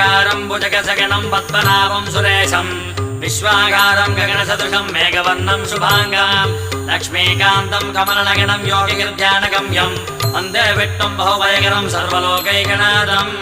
விஷ்ணகாரம் புஜகசகணம் பத்மநாபம் சுரேஷம் விஸ்வாகாரம் ககனசதுஷம் மேகவர்ணம் சுபாங்காம் லக்ஷ்மீகாந்தம் கமலநகனம் யோகிகிர்த்தியானகம்யம் வந்தே விட்டும் பகுபயகரம் சர்வலோகைகநாதம்